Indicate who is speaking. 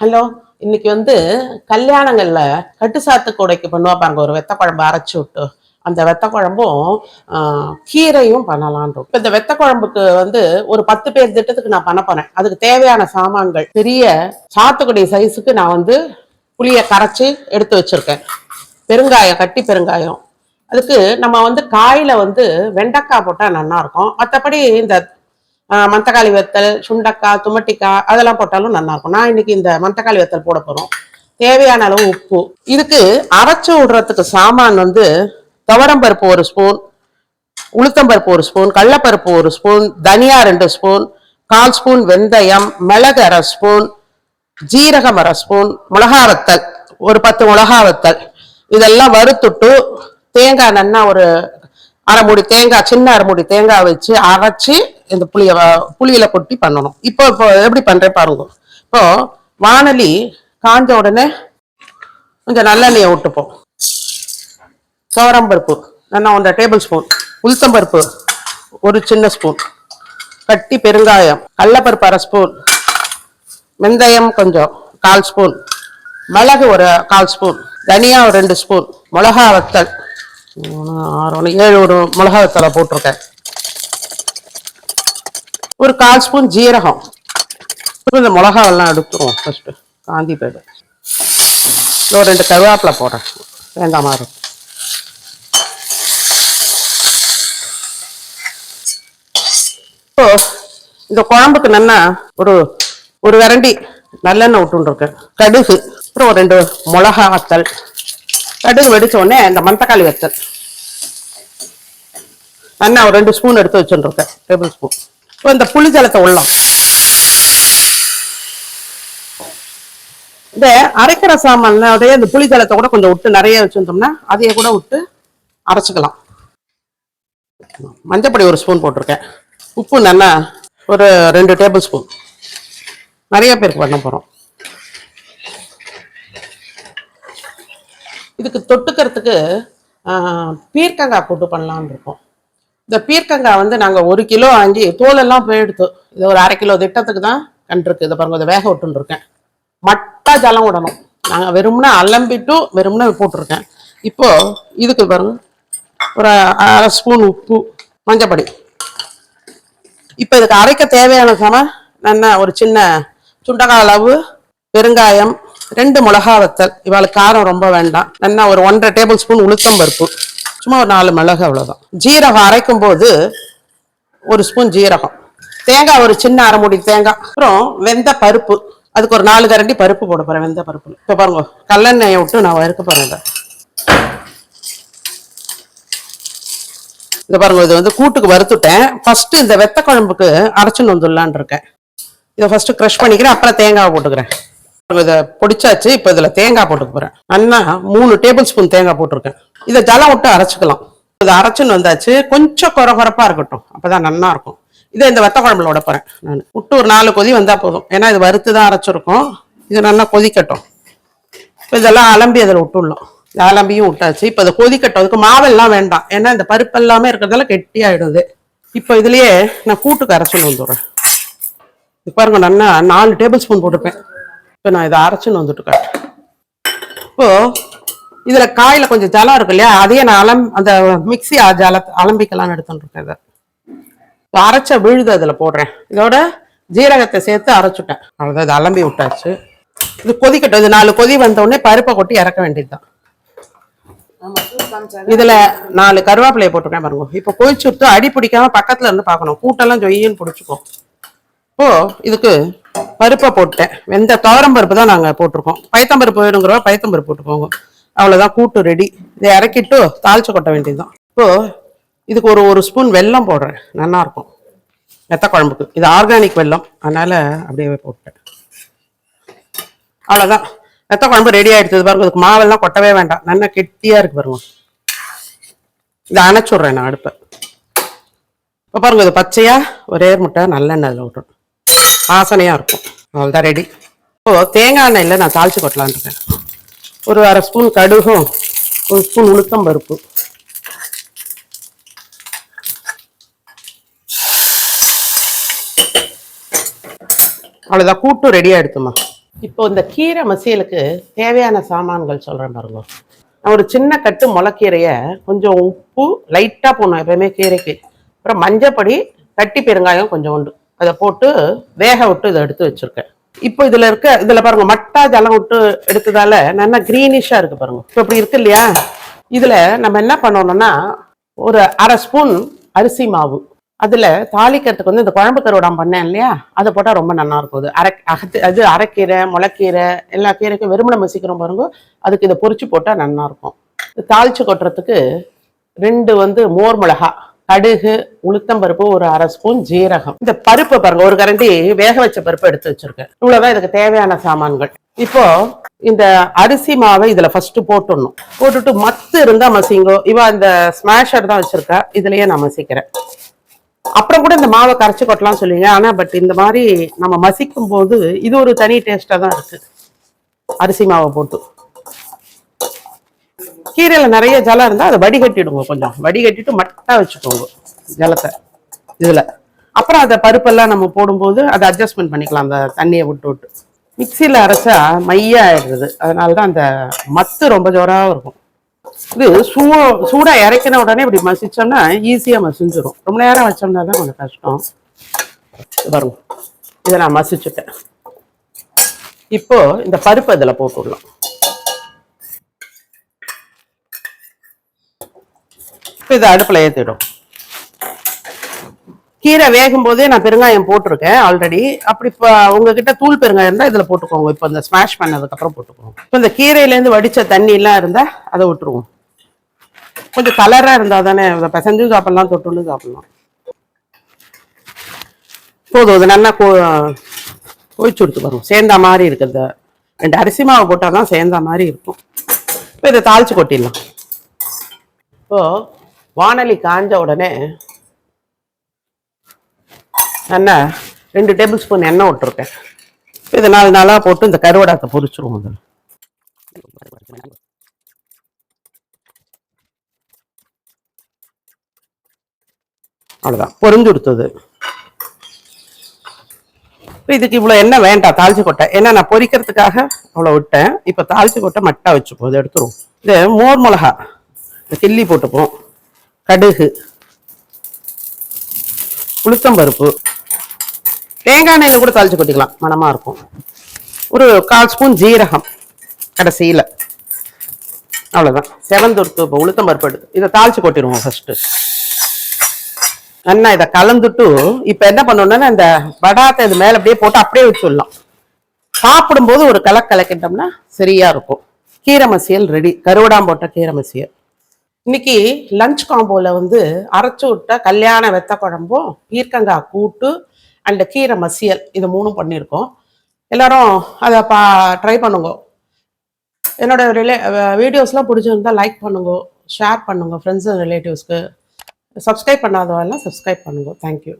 Speaker 1: Hello இன்னைக்கு வந்து கல்யாணங்கள்ல கட்டு சாத்து கூடைக்கு பண்ணுவா பாருங்க ஒரு வெத்த குழம்பு அரைச்சி விட்டு. அந்த வெத்த குழம்பும் கீரையும் பண்ணலான் இப்போ இந்த வெத்த குழம்புக்கு வந்து ஒரு பத்து பேர் திட்டத்துக்கு நான் பண்ண போறேன். அதுக்கு தேவையான சாமான்கள் பெரிய சாத்துக்குடி சைஸுக்கு நான் வந்து புளியை கரைச்சி எடுத்து வச்சிருக்கேன். பெருங்காயம் கட்டி பெருங்காயம். அதுக்கு நம்ம வந்து காயில வந்து வெண்டைக்காய் போட்டால் நல்லா இருக்கும். மற்றபடி இந்த மந்தக்காளி வத்தல் சுண்டக்காய் துமட்டிக்காய் அதெல்லாம் போட்டாலும் நல்லா இருக்கும் நான் இன்னைக்கு இந்த மந்தக்காளி வத்தல் போட போறோம். தேவையான அளவு உப்பு. இதுக்கு அரைச்சு விடுறதுக்கு சாமான் வந்து துவரம்பருப்பு ஒரு ஸ்பூன் உளுத்தம்பருப்பு ஒரு ஸ்பூன் கடலப்பருப்பு ஒரு ஸ்பூன் தனியா ரெண்டு ஸ்பூன் கால் ஸ்பூன் வெந்தயம் மிளகு அரை ஸ்பூன் ஜீரகம் அரை ஸ்பூன் மிளகா வத்தல் ஒரு பத்து மிளகா வத்தல். இதெல்லாம் வறுத்துட்டு தேங்காய் நன்னா ஒரு அரை மூடி தேங்காய் சின்ன அரை மூடி தேங்காய் வச்சு அரைச்சி இந்த புளிய வ- புளியில கொட்டி பண்ணணும். இப்போ இப்போ எப்படி பண்றேன் பாருங்க. இப்போ வானலி காஞ்ச உடனே கொஞ்சம் நல்லெண்ணெயை விட்டுப்போம் துவரம்பருப்பு நான் ஒன்றரை டேபிள் ஸ்பூன் உளுத்தம்பருப்பு ஒரு சின்ன ஸ்பூன் கட்டி பெருங்காயம் கடலப்பருப்பு அரை ஸ்பூன் வெந்தயம் கொஞ்சம் கால் ஸ்பூன் மிளகு ஒரு கால் ஸ்பூன் தனியா ஒரு ரெண்டு ஸ்பூன் மிளகா வத்தல். மூணு, ஆறு ஒன்று, ஏழு ஒரு மிளகா வத்தலை போட்டிருக்கேன். ஒரு கால் ஸ்பூன் ஜீரகம். இந்த மிளகாவெல்லாம் எடுத்துருவோம் ஃபஸ்ட்டு காந்தி பேடு இன்னும் ரெண்டு கருவேப்பிலை போடுறேன். வேண்டாம் மாதிரி இப்போ இந்த குழம்புக்கு நல்லா ஒரு ஒரு விரண்டி நல்லெண்ணெய் விட்டுருக்கேன். கடுகு. அப்புறம் ஒரு ரெண்டு மிளகா வத்தல் கடுகு வெடிச்ச உடனே இந்த மந்தக்காளி வத்தல். நல்லா ஒரு ரெண்டு ஸ்பூன் எடுத்து வச்சுருக்கேன். Tablespoon. இப்போ இந்த புளி ஜலத்தை உள்ளோம். இந்த அரைக்கிற சாமானுடைய இந்த புளி ஜலத்தை கூட கொஞ்சம் விட்டு நிறைய வச்சுருந்தோம்னா அதையே கூட விட்டு அரைச்சிக்கலாம். மஞ்சப்பொடி ஒரு ஸ்பூன் போட்டிருக்கேன். உப்பு நல்லா ஒரு ரெண்டு டேபிள் ஸ்பூன். நிறைய பேருக்கு பண்ண போகிறோம் இதுக்கு தொட்டுக்கிறதுக்கு பீர்க்கங்காய் போட்டு பண்ணலான் இருக்கோம். இந்த பீர்க்கங்காய் வந்து நாங்கள் ஒரு கிலோ வாங்கி தோலெல்லாம் போயிடுத்து இது ஒரு அரை கிலோ திட்டத்துக்கு தான் கண்டிருக்கு. இதை பாருங்க இதை வேக விட்டுருக்கேன் மட்டா ஜலம் விடணும். நாங்கள் வெறும்னா அலம்பிட்டு வெறும்னா போட்டிருக்கேன். இப்போ இதுக்கு பாருங்க ஒரு அரை ஸ்பூன் உப்பு மஞ்சப்பொடி. இப்போ இதுக்கு அரைக்க தேவையான சம என்ன ஒரு சின்ன சுண்டக்காய் அளவு பெருங்காயம் ரெண்டு மிளகா வத்தல். இவாளுக்கு காரம் ரொம்ப வேண்டாம். நல்லா ஒரு ஒன்றரை டேபிள் ஸ்பூன் உளுத்தம் பருப்பு. சும்மா ஒரு நாலு மிளகு அவ்வளோதான் ஜீரகம் அரைக்கும் போது ஒரு ஸ்பூன் ஜீரகம். தேங்காய் ஒரு சின்ன அரை மூடி தேங்காய். அப்புறம் வெந்த பருப்பு. அதுக்கு ஒரு நாலு கரண்டி பருப்பு போட போறேன் வெந்த பருப்பு இப்போ பாருங்க கல்லெண்ணெயை விட்டு நான் வறுக்க போறேன் இதை. இதை பாருங்க இது வந்து கூட்டுக்கு வறுத்துட்டேன். ஃபர்ஸ்ட் இந்த வெத்த குழம்புக்கு அரைச்சுன்னு வந்துடலான் இருக்கேன். இதை ஃபஸ்ட்டு க்ரஷ் பண்ணிக்கிறேன் அப்புறம் தேங்காய் போட்டுக்கிறேன். இதை பொடிச்சாச்சு இப்போ இதில் தேங்காய் போட்டுக்க போகிறேன் அண்ணா மூணு டேபிள் ஸ்பூன் தேங்காய் போட்டிருக்கேன். இதை ஜலம் விட்டு அரைச்சிக்கலாம். இதை அரைச்சுன்னு வந்தாச்சு கொஞ்சம் குறை குறப்பாக இருக்கட்டும். அப்பதான் நல்லா இருக்கும். இதை இந்த வெத்த குழம்புல விட போகிறேன் நான். விட்டு ஒரு நாலு கொதி வந்தால் போதும். ஏன்னா இது வறுத்து தான் அரைச்சிருக்கோம். இது நல்லா கொதிக்கட்டும். இப்போ இதெல்லாம் அலம்பி அதில் விட்டுடலாம். இந்த அலம்பியும் விட்டாச்சு. இப்போ இதை கொதிக்கட்டும். அதுக்கு மாவெல்லாம் வேண்டாம். ஏன்னா இந்த பருப்பு எல்லாமே இருக்கிறதால கெட்டியாயிடுது. இப்போ இதுலேயே நான் கூட்டுக்கு அரைச்சுன்னு வந்துடுறேன். இது பாருங்க நல்லா நாலு டேபிள் ஸ்பூன் போட்டுப்பேன் இப்போ நான் இதை அரைச்சுன்னு வந்துட்டு காட்டுறேன். இப்போ இதுல காயில கொஞ்சம் ஜலம் இருக்கு இல்லையா? அதையே நான் அலம் அந்த மிக்ஸி ஜல அலம்பிக்கலாம்னு எடுத்துட்டுருக்கேன் இதை. இப்போ அரைச்ச விழுது அதுல போடுறேன். இதோட ஜீரகத்தை சேர்த்து அரைச்சுட்டேன். அவ்வளோதான் இதை அலம்பி விட்டாச்சு. இது கொதிக்கட்டும். இது நாலு கொதி வந்த உடனே பருப்பை கொட்டி இறக்க வேண்டியதுதான். இதுல நாலு கருவேப்பிலையை போட்டிருக்கேன் பாருங்க. இப்போ கொதிச்சு விட்டு அடி பிடிக்காம பக்கத்துல இருந்து பார்க்கணும். கூட்டெல்லாம் ஜொய்யின்னு பிடிச்சிக்கும். இப்போ இதுக்கு பருப்பை போட்டேன். வெந்த துவரம் பருப்பு தான் நாங்கள் போட்டிருக்கோம். பயத்தம்பருப்பு வேணுங்கிறவ பயத்தம்பருப்பு போட்டுக்கோங்க. அவ்வளோதான் கூட்டு ரெடி இதை இறக்கிட்டு தாளிச்சு கொட்ட வேண்டியதுதான். இப்போது இதுக்கு ஒரு ஒரு ஸ்பூன் வெல்லம் போடுறேன். நல்லாயிருக்கும் மெத்த வெத்த குழம்புக்கு இது ஆர்கானிக் வெல்லம். அதனால் அப்படியே போட்டேன் அவ்வளோதான் வெத்த குழம்பு ரெடி ஆகிடுச்சது பாருங்க இதுக்கு மாவெல்லாம் கொட்டவே வேண்டாம். நல்லா கெட்டியாக இருக்குது பாருங்க. இதை அணைச்சுட்றேன் நான் அடுப்பை. இப்போ பாருங்க இது பச்சையாக ஒரே முட்டை நல்லெண்ணெய் அதில் விட்டுரும் வாசனையாக இருக்கும். அவ்வளோதான் ரெடி இப்போது தேங்காய் எண்ணெயில் நான் தாளிச்சு கொட்டலான்னு இருக்கேன். ஒரு அரை ஸ்பூன் கடுகும் ஒரு ஸ்பூன் உளுத்தம் பருப்பு. அவ்வளோதான் கூட்டும் ரெடியாக எடுத்துமா. இப்போ இந்த கீரை மசியலுக்கு தேவையான சாமான்கள் சொல்கிறேன் பாருங்க. நான் ஒரு சின்ன கட்டு முளைக்கீரையை கொஞ்சம் உப்பு லைட்டாக போடணும் எப்பயுமே கீரைக்கு. அப்புறம் மஞ்சப்பொடி கட்டி பெருங்காயம் கொஞ்சம் உண்டு. அதை போட்டு வேக விட்டு இதை எடுத்து வச்சிருக்கேன். இப்போ இதுல இருக்க இதுல பாருங்க மட்டா ஜலம் விட்டு எடுத்ததால நல்லா கிரீனிஷா இருக்கு பாருங்க. இப்போ இப்படி இருக்கு இல்லையா? இதுல நம்ம என்ன பண்ணணும்னா ஒரு அரை ஸ்பூன் அரிசி மாவு. அதுல தாளிக்கிறதுக்கு வந்து இந்த குழம்பு கருவடம் பண்ணேன் இல்லையா? அதை போட்டால் ரொம்ப நல்லா இருக்கும். அது அரை அகத்து அது அரைக்கீரை முளைக்கீரை எல்லா கீரைக்கும் வெறுமனை மசிக்கிறோம் பாருங்க. அதுக்கு இதை பொறிச்சு போட்டால் நல்லா இருக்கும். தாளிச்சு கொட்டுறதுக்கு ரெண்டு வந்து மோர் மிளகா கடுகு உளுத்தம்பருப்பு ஒரு அரை ஸ்பூன் ஜீரகம். இந்த பருப்பு பாருங்க ஒரு கரண்டி வேக வச்ச பருப்பு எடுத்து வச்சிருக்கேன். இவ்வளவுதான் இதுக்கு தேவையான சாமான்கள். இப்போ இந்த அரிசி மாவை இதுல ஃபர்ஸ்ட் போட்டுடணும். போட்டுட்டு மத்து இருந்தா மசிங்கோ இவ இந்த ஸ்மாஷர் தான் வச்சிருக்கா இதுலயே நான் மசிக்கிறேன். அப்புறம் கூட இந்த மாவை கரைச்சி கொட்டலாம் சொல்லுவீங்க ஆனா பட் இந்த மாதிரி நம்ம மசிக்கும் போது இது ஒரு தனி டேஸ்டா தான் இருக்கு. அரிசி மாவை போட்டு. கீரையில் நிறைய ஜலம் இருந்தால் அதை வடிகட்டிடுங்க கொஞ்சம். வடிகட்டிட்டு மட்டா வச்சுக்கோங்க ஜலத்தை இதில். அப்புறம் அதை பருப்பெல்லாம் நம்ம போடும்போது அதை அட்ஜஸ்ட்மெண்ட் பண்ணிக்கலாம். அந்த தண்ணியை விட்டு விட்டு. மிக்சியில் அரைச்சா மையாக ஆயிடுறது அதனால தான் அந்த மத்து ரொம்ப ஜோராக இருக்கும். இது சூ சூடாக இறக்கின உடனே இப்படி மசிச்சோம்னா ஈஸியாக மசிஞ்சிடும் ரொம்ப நேரம் வச்சோம்னா தான் கொஞ்சம் கஷ்டம். வரும் இதை நான் மசிச்சுட்டேன். இப்போது இந்த பருப்பு இதில் போட்டுடலாம். இப்போ இதை அடுப்பில் ஏற்றிடும் கீரை வேகும் போதே நான் பெருங்காயம் போட்டிருக்கேன் ஆல்ரெடி அப்படி இப்போ உங்ககிட்ட தூள் பெருங்காயம் இருந்தால் இதில் போட்டுக்கோங்க. இப்போ இந்த ஸ்மாஷ் பண்ணதுக்கப்புறம் போட்டுக்கோங்க. இப்போ இந்த கீரையிலேருந்து வடித்த தண்ணியெலாம் இருந்தால் அதை விட்டுருவோம். கொஞ்சம் கலராக இருந்தால் தானே அதை பிசைஞ்சும் சாப்பிட்லாம் தொட்டுன்னு சாப்பிட்லாம். போதும் அது நல்லா கோ கொதிச்சு கொடுத்து வரும் சேர்ந்தா மாதிரி இருக்குது. ரெண்டு அரிசி மாவு போட்டால் தான் சேர்ந்தா மாதிரி இருக்கும். இப்போ இதை தாளிச்சு கொட்டிடலாம். இப்போது வானலி காஞ்ச உடனே எண்ணெய் ரெண்டு டேபிள் ஸ்பூன் எண்ணெய் விட்டுருக்கேன். இது நாலு நாளாக போட்டு இந்த கருவடாத்தை பொரிச்சிருவோம் அதில் அவ்வளோதான் பொரிஞ்சு கொடுத்தது. இதுக்கு இவ்வளோ எண்ணெய் வேண்டாம் தாளிச்சு கொட்டை. ஏன்னா நான் பொரிக்கிறதுக்காக அவ்வளோ விட்டேன். இப்போ தாளிச்சு கொட்டை மட்டா வச்சுப்போம். இதை எடுத்துருவோம். இது மோர் மிளகா இந்த கிள்ளி போட்டுப்போம். கடுகு உளுத்தம்பருப்பு தேங்காய் எண்ணெயில் கூட தாளிச்சு கொட்டிக்கலாம். மனமாக இருக்கும். ஒரு கால் ஸ்பூன் ஜீரகம் கடைசியில். அவ்வளோதான் செவந்துருத்து இப்போ உளுத்தம்பருப்பு எடுத்து இதை தாளிச்சு கொட்டிடுவோம் ஃபஸ்ட்டு நல்லா இதை கலந்துட்டு இப்போ என்ன பண்ணணும்னா இந்த வடாத்தை இது மேலே அப்படியே போட்டு அப்படியே வச்சுடலாம். சாப்பிடும்போது ஒரு கலக்கு கலக்கிட்டோம்னா இருக்கும். கீரை மசியல் ரெடி கருவடாம் போட்ட கீரை மசியல். இன்னைக்கு லஞ்ச் காம்போல வந்து அரைச்சு விட்ட கல்யாண வெத்த குழம்பும் பீர்க்கங்காய் கூட்டு அண்ட் கீரை மசியல் இது மூணும் பண்ணியிருக்கோம். எல்லாரும் அதை பா ட்ரை பண்ணுங்க. என்னோட ரிலே வீடியோஸ்லாம் பிடிச்சிருந்தா லைக் பண்ணுங்க ஷேர் பண்ணுங்க ஃப்ரெண்ட்ஸ் ரிலேட்டிவ்ஸ்க்கு சப்ஸ்கிரைப் பண்ணாதவெல்லாம் சப்ஸ்கிரைப் பண்ணுங்க. Thank you